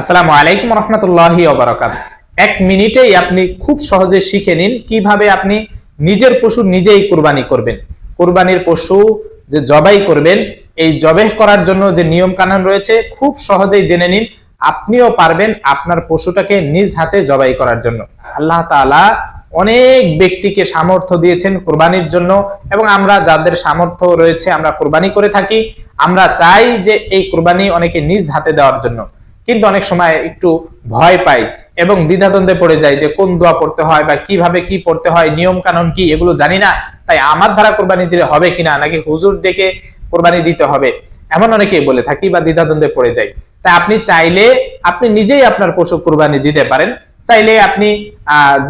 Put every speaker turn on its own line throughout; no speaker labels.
আসসালামু আলাইকুম রহমতুল্লাহি ওবরাকাত এক মিনিটেই আপনি খুব সহজে শিখে নিন কীভাবে আপনি নিজের পশু নিজেই কুরবানি করবেন। কুরবানির পশু যে জবাই করবেন, এই জবেহ করার জন্য যে নিয়ম কানুন রয়েছে, খুব সহজেই জেনে নিন। আপনিও পারবেন আপনার পশুটাকে নিজ হাতে জবাই করার জন্য। আল্লাহ তাআলা অনেক ব্যক্তিকে সামর্থ্য দিয়েছেন কুরবানির জন্য এবং আমরা যাদের সামর্থ্য রয়েছে আমরা কুরবানি করে থাকি। আমরা চাই যে এই কোরবানি অনেকে নিজ হাতে দেওয়ার জন্য। কিন্তু অনেক সময় একটু ভয় পাই এবং দ্বিধাদ্বন্দ্বে পড়ে যায় যে কোন দোয়া পড়তে হয় বা কীভাবে কি পড়তে হয়, নিয়ম কানুন কি, এগুলো জানি না। তাই আমার দ্বারা কোরবানি দিলে হবে কিনা, নাকি হুজুর ডেকে কোরবানি দিতে হবে? এমন অনেকেই বলে থাকি বা দ্বিধাদ্বন্দ্বে পড়ে যাই। তাই আপনি চাইলে আপনি নিজেই আপনার পশু কোরবানি দিতে পারেন। চাইলে আপনি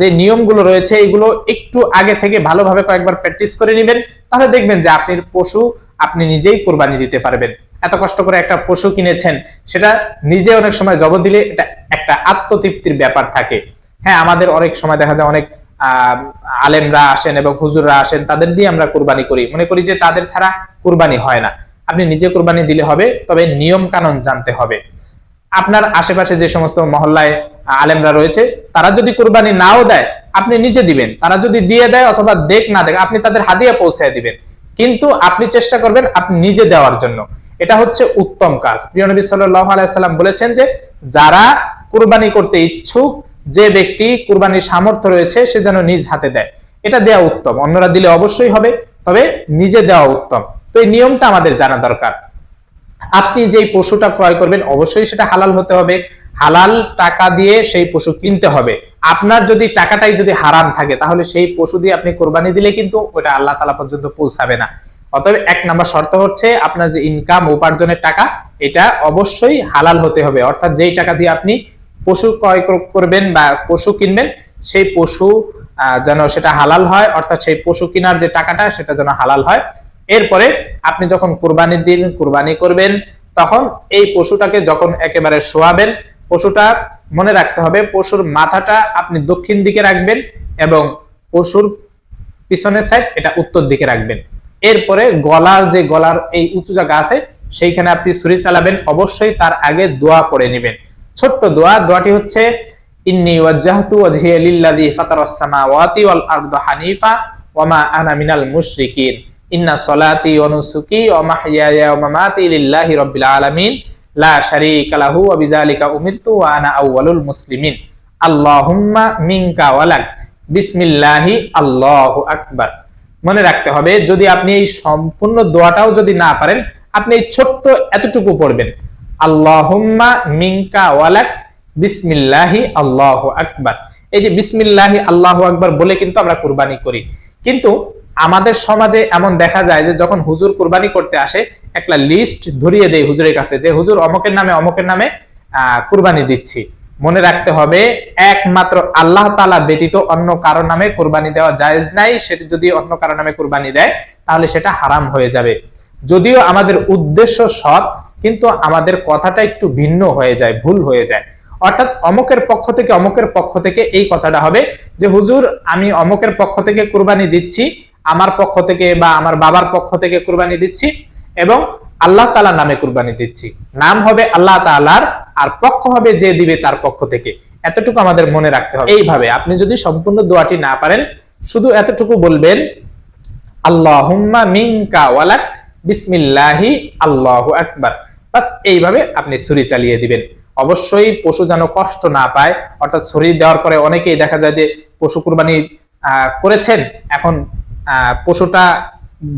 যে নিয়মগুলো রয়েছে এগুলো একটু আগে থেকে ভালোভাবে কয়েকবার প্র্যাকটিস করে নেবেন। তাহলে দেখবেন যে আপনার পশু আপনি নিজেই কোরবানি দিতে পারবেন। এত কষ্ট করে একটা পশু কিনেছেন সেটা নিজে অনেক সময় জব দিলে এটা একটা আত্মতৃপ্তির ব্যাপার থাকে। হ্যাঁ আমাদের অনেক সময় দেখা যায় অনেক আহ, আলেমরা আসেন এবং হুজুররা আসেন তাদের দিয়ে আমরা কুরবানি করি। মনে করি যে তাদের ছাড়া কুরবানি হয় না। আপনি নিজে কুরবানি দিলে হবে তবে নিয়ম কানুন জানতে হবে। আপনার আশেপাশে যে সমস্ত মহল্লায় আলেমরা রয়েছে তারা যদি কুরবানি নাও দেয় আপনি নিজে দিবেন। তারা যদি দিয়ে দেয় অথবা দেখ না দেখ আপনি তাদের হাদিয়া পৌঁছায় দিবেন। কিন্তু আপনি চেষ্টা করবেন আপনি নিজে দেওয়ার জন্য। এটা হচ্ছে উত্তম কাজ। প্রিয় নবী সাল্লাল্লাহু আলাইহি সাল্লাম বলেছেন যে, যারা কুরবানি করতে ইচ্ছুক, যে ব্যক্তি কুরবানির সামর্থ্য রয়েছে, সে যেন নিজ হাতে দেয়। এটা দেওয়া উত্তম। অন্যরা দিলে অবশ্যই হবে, তবে নিজে দেওয়া উত্তম। তো এই নিয়মটা আমাদের জানা দরকার। আপনি যেই পশুটা ক্রয় করবেন, অবশ্যই সেটা হালাল হতে হবে। হালাল টাকা দিয়ে সেই পশু কিনতে হবে। আপনার যদি টাকাটাই যদি হারাম থাকে, তাহলে সেই পশু দিয়ে আপনি কোরবানি দিলে কিন্তু ওটা আল্লাহ তালা পর্যন্ত পৌঁছাবে না। অতএব এক নাম্বার শর্ত হচ্ছে আপনার যে ইনকাম উপার্জনের টাকা, এটা অবশ্যই হালাল হতে হবে। অর্থাৎ যেই টাকা দিয়ে আপনি পশু ক্রয় কর- করবেন বা পশু কিনবেন, সেই পশু যেন সেটা হালাল হয়, অর্থাৎ সেই পশু কেনার যে টাকাটা, সেটা যেন হালাল হয়। এরপরে আপনি যখন কুরবানির দিন কুরবানি করবেন, তখন এই পশুটাকে যখন একেবারে শোয়াবেন, পশুটা মনে রাখতে হবে, পশুর মাথাটা আপনি দক্ষিণ দিকে রাখবেন এবং পশুর পিছনের সাইড এটা উত্তর দিকে রাখবেন। এরপরে গলার যে গলার এই উঁচু জায়গা আছে, সেইখানে আপনি ছুরি চালাবেন। অবশ্যই তার আগে দোয়া পড়ে নেবেন। ছোট্ট দোয়া, দোয়াটি হচ্ছে মিনাল মুশরিকিন। ইন্না সলাতি মুসলিমিন। বিসমিল্লাহি আল্লাহু আকবার। মনে রাখতে হবে যদি আপনি এই সম্পূর্ণ দোয়াটাও যদি না পারেন আপনি এই ছোট্ট এতটুকু পড়বেন। আল্লাহুম্মা মিনকা ওয়ালাক বিসমিল্লাহি আল্লাহু আকবার। এই যে বিসমিল্লাহি আল্লাহু আকবার বলে কিন্তু আমরা কুরবানি করি। কিন্তু আমাদের সমাজে এমন দেখা যায় যে যখন হুজুর কুরবানি করতে আসে একটা লিস্ট ধরিয়ে দেয় হুজুরের কাছে যে হুজুর অমকের নামে অমকের নামে আহ, কুরবানি দিচ্ছি। মনে রাখতে হবে, একমাত্র আল্লাহ তাআলা ব্যতীত অন্য কারও নামে কুরবানি দেওয়া জায়েজ নাই। সেটা যদি অন্য কারও নামে কুরবানি দেয়, তাহলে সেটা হারাম হয়ে যাবে। যদিও আমাদের উদ্দেশ্য সৎ, কিন্তু আমাদের কথাটা একটু ভিন্ন হয়ে যায়, ভুল হয়ে যায়। অর্থাৎ অমকের পক্ষ থেকে অমকের পক্ষ থেকে এই কথাটা হবে যে, হুজুর, আমি অমকের পক্ষ থেকে কুরবানি দিচ্ছি, আমার পক্ষ থেকে বা আমার বাবার পক্ষ থেকে কুরবানি দিচ্ছি এবং আল্লাহ তালা নামে কুরবানি দিচ্ছি। নাম হবে আল্লাহ তাআলার আর পক্ষ হবে যে দিবে তার পক্ষ থেকে। এতটুকু আমাদের মনে রাখতে হবে। এইভাবে আপনি যদি সম্পূর্ণ দোয়াটি না পারেন, শুধু এতটুকু বলবেন, আল্লাহুম্মা মিনকা ওয়ালাক, বিসমিল্লাহি, আল্লাহু আকবার। বাস এইভাবে আপনি ছুরি চালিয়ে দিবেন। অবশ্যই পশু যেন কষ্ট না পায়, অর্থাৎ ছুরি দেওয়ার পরে অনেকেই দেখা যায় যে পশু কুরবানি করেছেন, এখন পশুটা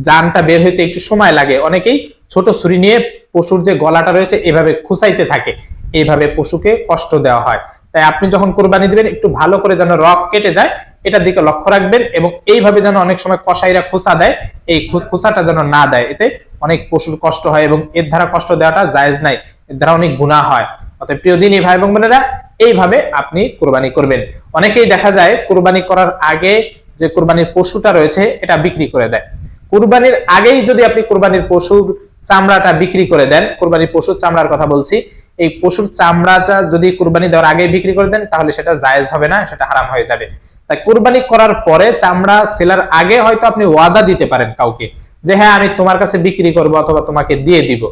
জানটা বের হইতে একটু সময় লাগে। অনেকেই ছোট ছুরি নিয়ে পশুর যে গলাটা রয়েছে, এভাবে খুসাইতে থাকে। এইভাবে পশুকে কষ্ট দেওয়া হয়। তাই আপনি যখন কোরবানি দিবেন, একটু ভালো করে যেন রক কেটে যায়, এটার দিকে লক্ষ্য রাখবেন এবং এইভাবে যেন অনেক সময় কসাইরা খোসা দেয়, এই খুস- খোসাটা যেন না দেয়। এতে অনেক পশুর কষ্ট হয় এবং এর দ্বারা কষ্ট দেওয়াটা জায়েজ নাই, এর দ্বারা অনেক গুনাহ হয়। অতএব প্রিয় দিনী ভাই এবং বোনেরা, এইভাবে আপনি কুরবানি করবেন। অনেকেই দেখা যায় কুরবানি করার আগে যে কুরবানির পশুটা রয়েছে, এটা বিক্রি করে দেয়। কুরবানির আগেই যদি আপনি কুরবানির পশুর চামড়াটা বিক্রি করে দেন, কুরবানির পশুর চামড়ার কথা বলছি এই পশুর চামড়াটা যদি কুরবানি দেওয়ার আগে বিক্রি করে দেন, তাহলে সেটা জায়েজ হবে না, সেটা হারাম হয়ে যাবে। তাই কুরবানি করার পরে চামড়া সেলার আগে হয়তো আপনি ওয়াদা দিতে পারেন কাউকে, যে হ্যাঁ আমি তোমার কাছে বিক্রি করব অথবা তোমাকে দিয়ে দিব।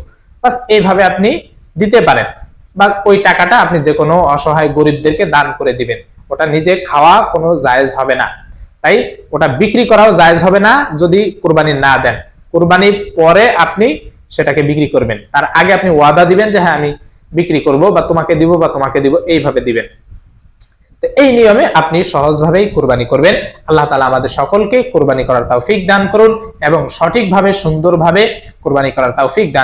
বাস এইভাবে আপনি দিতে পারেন। বা ওই টাকাটা আপনি যে কোনো অসহায় গরিবদেরকে দান করে দিবেন। ওটা নিজে খাওয়া কোনো জায়েজ হবে না। তাই ওটা বিক্রি করাও জায়েজ হবে না যদি কুরবানি না দেন। কুরবানির পরে আপনি সেটাকে বিক্রি করবেন। তার আগে আপনি ওয়াদা দিবেন যে হ্যাঁ আমি বিক্রি করব বা তোমাকে দিব বা তোমাকে দিব, এইভাবে দিবেন। তো এই নিয়মে আপনি সহজভাবেই কোরবানি করবেন। আল্লাহ তালা আমাদের সকলকে কোরবানি করার তৌফিক দান করুন এবং সঠিকভাবে, সুন্দরভাবে কোরবানি করার তৌফিক দান